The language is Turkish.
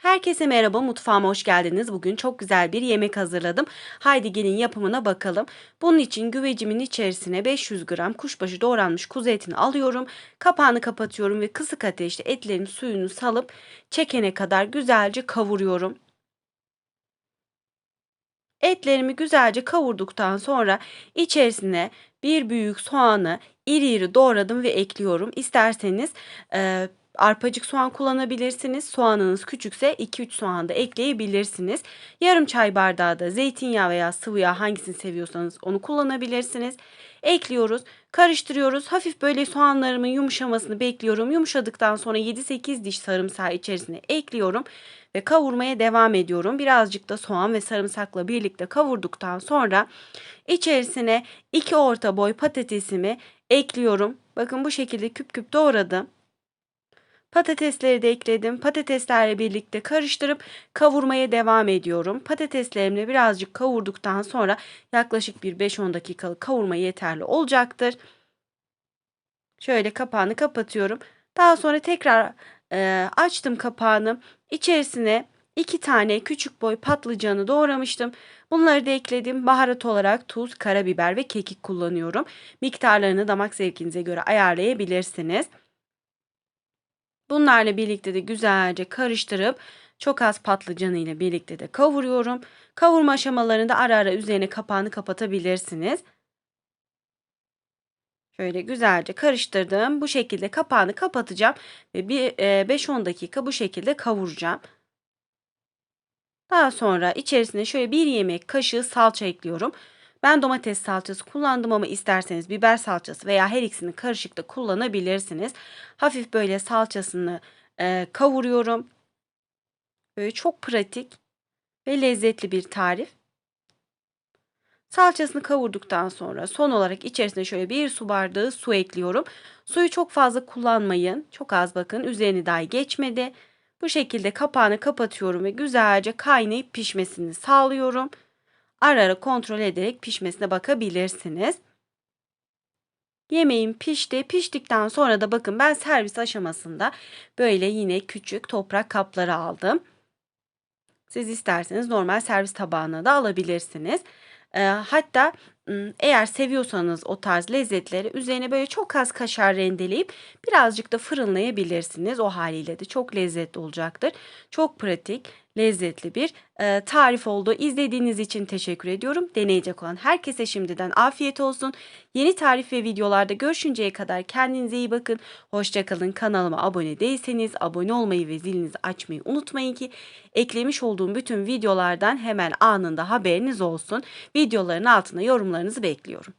Herkese merhaba, mutfağıma hoş geldiniz. Bugün çok güzel bir yemek hazırladım. Haydi gelin yapımına bakalım. Bunun için güvecimin içerisine 500 gram kuşbaşı doğranmış kuzu etini alıyorum. Kapağını kapatıyorum ve kısık ateşte etlerin suyunu salıp çekene kadar güzelce kavuruyorum. Etlerimi güzelce kavurduktan sonra içerisine bir büyük soğanı iri iri doğradım ve ekliyorum. İsterseniz e, arpacık soğan kullanabilirsiniz. Soğanınız küçükse 2-3 soğan da ekleyebilirsiniz. Yarım çay bardağı da zeytinyağı veya sıvı yağ hangisini seviyorsanız onu kullanabilirsiniz. Ekliyoruz, karıştırıyoruz. Hafif böyle soğanlarımın yumuşamasını bekliyorum. Yumuşadıktan sonra 7-8 diş sarımsağı içerisine ekliyorum ve kavurmaya devam ediyorum. Birazcık da soğan ve sarımsakla birlikte kavurduktan sonra içerisine 2 orta boy patatesimi ekliyorum. Bakın bu şekilde küp küp doğradım. Patatesleri de ekledim. Patateslerle birlikte karıştırıp kavurmaya devam ediyorum. Patateslerimle birazcık kavurduktan sonra yaklaşık bir 5-10 dakikalık kavurma yeterli olacaktır. Şöyle kapağını kapatıyorum. Daha sonra tekrar e, açtım kapağını. İçerisine iki tane küçük boy patlıcanı doğramıştım. Bunları da ekledim. Baharat olarak tuz, karabiber ve kekik kullanıyorum. Miktarlarını damak zevkinize göre ayarlayabilirsiniz. Bunlarla birlikte de güzelce karıştırıp çok az patlıcanı ile birlikte de kavuruyorum. Kavurma aşamalarında ara ara üzerine kapağını kapatabilirsiniz. Şöyle güzelce karıştırdım. Bu şekilde kapağını kapatacağım ve bir 5-10 dakika bu şekilde kavuracağım. Daha sonra içerisine şöyle bir yemek kaşığı salça ekliyorum. Ben domates salçası kullandım ama isterseniz biber salçası veya her ikisini karışık da kullanabilirsiniz. Hafif böyle salçasını e, kavuruyorum. Böyle çok pratik ve lezzetli bir tarif. Salçasını kavurduktan sonra son olarak içerisine şöyle bir su bardağı su ekliyorum. Suyu çok fazla kullanmayın. Çok az bakın üzerini dahi geçmedi. Bu şekilde kapağını kapatıyorum ve güzelce kaynayıp pişmesini sağlıyorum. Ara ara kontrol ederek pişmesine bakabilirsiniz. Yemeğim pişti. Piştikten sonra da bakın ben servis aşamasında böyle yine küçük toprak kapları aldım. Siz isterseniz normal servis tabağına da alabilirsiniz. E, hatta eğer seviyorsanız o tarz lezzetleri üzerine böyle çok az kaşar rendeleyip birazcık da fırınlayabilirsiniz. O haliyle de çok lezzetli olacaktır. Çok pratik, lezzetli bir e, tarif oldu. İzlediğiniz için teşekkür ediyorum. Deneyecek olan herkese şimdiden afiyet olsun. Yeni tarif ve videolarda görüşünceye kadar kendinize iyi bakın. Hoşçakalın. Kanalıma abone değilseniz abone olmayı ve zilinizi açmayı unutmayın ki eklemiş olduğum bütün videolardan hemen anında haberiniz olsun. Videoların altına yorumlarınızı bekliyorum.